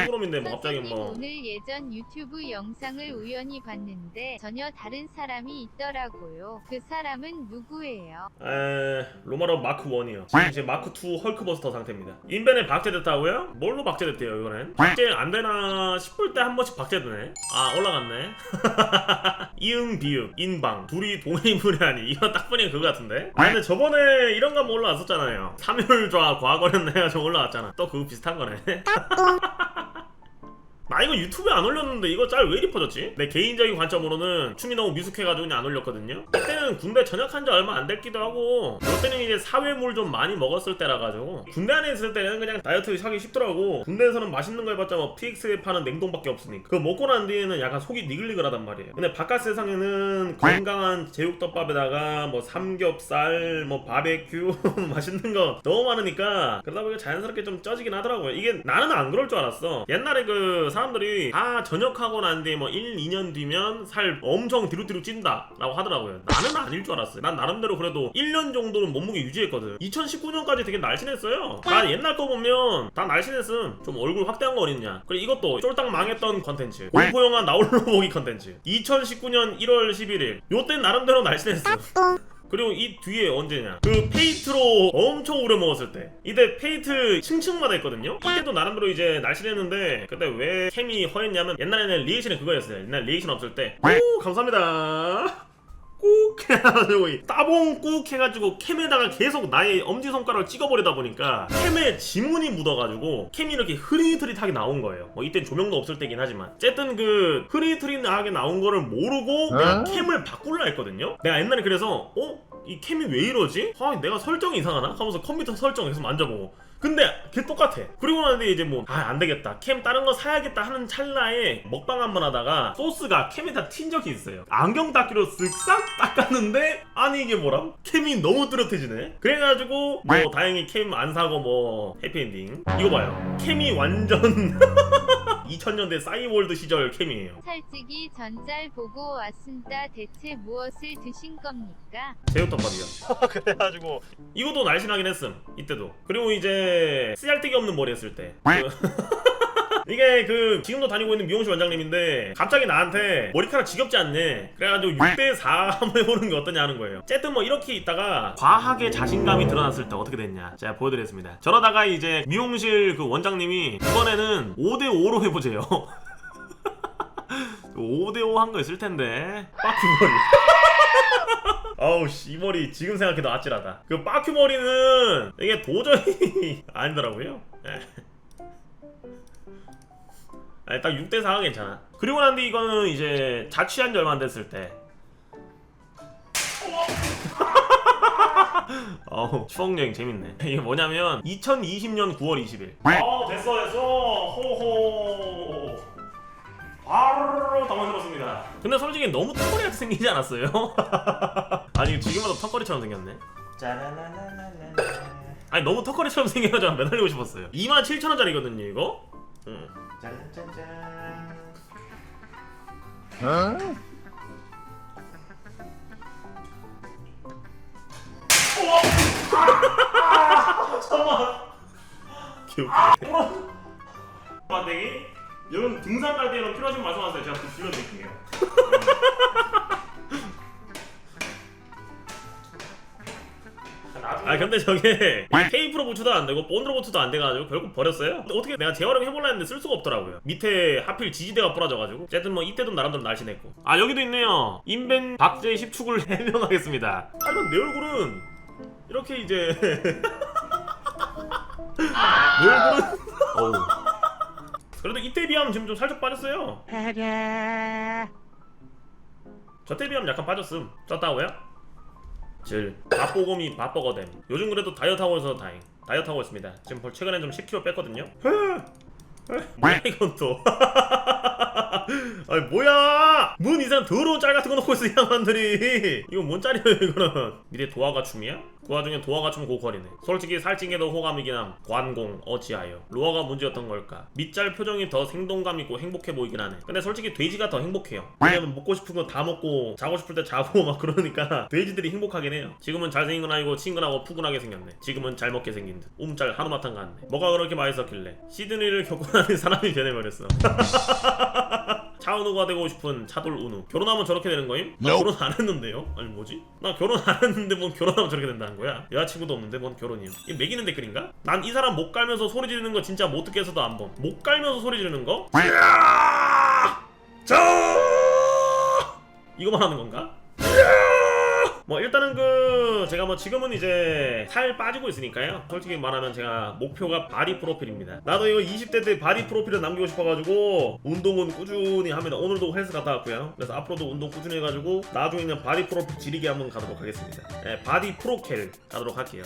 시그롬인데 뭐 갑자기 뭐. 오늘 예전 유튜브 영상을 우연히 봤는데 전혀 다른 사람이 있더라고요. 그 사람은 누구예요? 에... 로마로 마크 1이요. 지금 이제 마크 2 헐크버스터 상태입니다. 인벤에 박제됐다고요? 뭘로 박제됐대요 이거는? 박제 안 되나 싶을 때 한 번씩 박제되네. 아 올라갔네. 이응 비응 인방. 둘이 동해물이라니. 이거 딱 보니까 그거 같은데? 아 근데 저번에 이런 거 한번 올라왔었잖아요. 3혈좌 과거는 해가지고 올라왔잖아. 또 그거 비슷한 거네 나 이거 유튜브에 안 올렸는데 이거 짤 왜 이리 퍼졌지? 내 개인적인 관점으로는 춤이 너무 미숙해가지고 그냥 안 올렸거든요. 그때는 군대 전역한 지 얼마 안 됐기도 하고 그때는 이제 사회물 좀 많이 먹었을 때라 가지고 군대 안에 있을 때는 그냥 다이어트 하기 쉽더라고. 군대에서는 맛있는 거 해봤자 뭐 PX에 파는 냉동밖에 없으니까. 그거 먹고 난 뒤에는 약간 속이 니글니글하단 말이에요. 근데 바깥 세상에는 건강한 제육덮밥에다가 뭐 삼겹살 뭐 바베큐 맛있는 거 너무 많으니까 그러다 보니까 자연스럽게 좀 쪄지긴 하더라고요. 이게 나는 안 그럴 줄 알았어. 옛날에 그 사람들이 다 전역하고 난 뒤에 뭐 1, 2년 뒤면 살 엄청 뒤로 뒤로 찐다 라고 하더라고요. 나는 아닐 줄 알았어요. 난 나름대로 그래도 1년 정도는 몸무게 유지했거든. 2019년까지 되게 날씬했어요. 난 옛날 거 보면 다 날씬했음. 좀 얼굴 확대한 거 어딨냐. 그리고 이것도 쫄딱 망했던 컨텐츠. 공포영화 나홀로 보기 컨텐츠. 2019년 1월 11일 요땐 나름대로 날씬했어 그리고 이 뒤에 언제냐? 그 페이트로 엄청 오래 먹었을 때. 이때 페이트 층층마다 있거든요? 이때도 나름대로 이제 날씬했는데 근데 왜 캠이 허했냐면 옛날에는 리액션이 그거였어요. 옛날 리액션 없을 때 오 감사합니다 꾹 해가지고 이 따봉 꾹 해가지고 캠에다가 계속 나의 엄지손가락을 찍어버리다 보니까 캠에 지문이 묻어가지고 캠이 이렇게 흐릿흐릿하게 나온 거예요 뭐 이땐 조명도 없을 때긴 하지만 어쨌든 그 흐릿흐릿하게 나온 거를 모르고 내가 캠을 바꿀라 했거든요 내가 옛날에 그래서 어? 이 캠이 왜 이러지? 아 내가 설정이 이상하나? 하면서 컴퓨터 설정 계속 만져보고 근데 걔 똑같아 그리고 나는데 이제 뭐 아 안 되겠다 캠 다른 거 사야겠다 하는 찰나에 먹방 한 번 하다가 소스가 캠에 다 튄 적이 있어요 안경 닦기로 쓱싹 닦았는데 아니 이게 뭐람? 캠이 너무 뚜렷해지네 그래가지고 뭐 다행히 캠 안 사고 뭐 해피엔딩 이거 봐요 캠이 완전 2000년대 싸이월드 시절 캠이에요 살찌기 전짤 보고 왔습니다. 대체 무엇을 드신 겁니까? 제육덮밥이요. 그래가지고 이것도 날씬하긴 했음 이때도. 그리고 이제 쓰잘데기 없는 머리 했을 때. 그 이게 그 지금도 다니고 있는 미용실 원장님인데 갑자기 나한테 머리카락 지겹지 않네. 그래가지고 6대 4 한번 해보는 게 어떠냐 하는 거예요. 어쨌든 뭐 이렇게 있다가 과하게 자신감이 드러났을 때 어떻게 됐냐. 제가 보여드리겠습니다. 저러다가 이제 미용실 그 원장님이 이번에는 5대 5로 해보재요. 5대 5 한 거 있을 텐데. 빠큐머리 아우 씨, 이 머리 지금 생각해도 아찔하다. 그 빠큐 머리는 이게 도저히 아니더라고요. 예. 아니, 딱 6대 4가 괜찮아. 그리고 난 뒤 이거는 이제 자취한 지 얼마 안 됐을 때. 어우 추억여행 재밌네 이게 뭐냐면 2020년 9월 20일 어 됐어 됐어 호호 바로 당황스럽습니다. 근데 솔직히 너무 턱걸이 같이 생기지 않았어요? 아니 지금 봐도 턱걸이처럼 생겼네. 짜라라라라라. 아니 너무 턱걸이처럼 생겨가지고 매달리고 싶었어요. 27,000원짜리거든요 이거. 응. 짠짠짠. 귀엽게. 만들기 여러분 등산 갈 때는 필요하시면 말씀하세요. 제가 또 줄여드릴게요. 아 근데 저게 테이프로 붙여도 안 되고 본드로 붙여도 안 돼가지고 결국 버렸어요. 근데 어떻게 내가 재활용 해볼라 했는데 쓸 수가 없더라고요. 밑에 하필 지지대가 부러져가지고 어쨌든 뭐 이때도 나름대로 날씬했고 아 여기도 있네요. 인벤 박제 10축을 해명하겠습니다. 하지만 내 얼굴은 이렇게 이제 내 얼굴은 어우 그래도 이때 비하면 지금 좀 살짝 빠졌어요. 저때 비하면 약간 빠졌음. 쪘다고요? 질 밥보검이 밥버거됨. 요즘 그래도 다이어트 하고 있어서 다행. 다이어트 하고 있습니다. 지금 벌 최근에 좀 10kg 뺐거든요. 뭐야 이건 또? 아니 뭐야? 뭔 이상 더러운 짤 같은 거 놓고 있어 이 양반들이. 이거 뭔 짤이에요 이거는? 밑에 도화가 춤이야? 그 와중에 도화가 좀 고퀄이네. 솔직히 살찐게도 호감이긴 함. 관공 어찌하여. 로아가 문제였던 걸까? 밑잘 표정이 더 생동감 있고 행복해 보이긴 하네. 근데 솔직히 돼지가 더 행복해요. 왜냐면 먹고 싶은 거 다 먹고 자고 싶을 때 자고 막 그러니까 돼지들이 행복하긴 해요. 지금은 잘생긴 건 아니고 친근하고 푸근하게 생겼네. 지금은 잘 먹게 생긴 듯. 움짤 한우마탕 같네. 뭐가 그렇게 맛있었길래? 시드니를 겪고 나는 사람이 변해버렸어. 차은우가 되고 싶은 차돌 운우. 결혼하면 저렇게 되는 거임? 나. 결혼 안 했는데요? 아니 뭐지? 나 결혼 안 했는데 뭔 결혼하면 저렇게 된다는 거야? 여자친구도 없는데 뭔 결혼이요? 이게 매기는 댓글인가? 난 이 사람 목 깔면서 소리 지르는 거 진짜 못 듣게 해서도 안봄 목 깔면서 소리 지르는 거? 자 이거만 하는 건가? 뭐 일단은 그 제가 뭐 지금은 이제 살 빠지고 있으니까요. 솔직히 말하면 제가 목표가 바디 프로필입니다. 나도 이거 20대 때 바디 프로필을 남기고 싶어가지고 운동은 꾸준히 합니다. 오늘도 헬스 갔다 왔고요. 그래서 앞으로도 운동 꾸준히 해가지고 나중에는 바디 프로필 지리게 한번 가도록 하겠습니다. 네, 바디 프로켈 가도록 할게요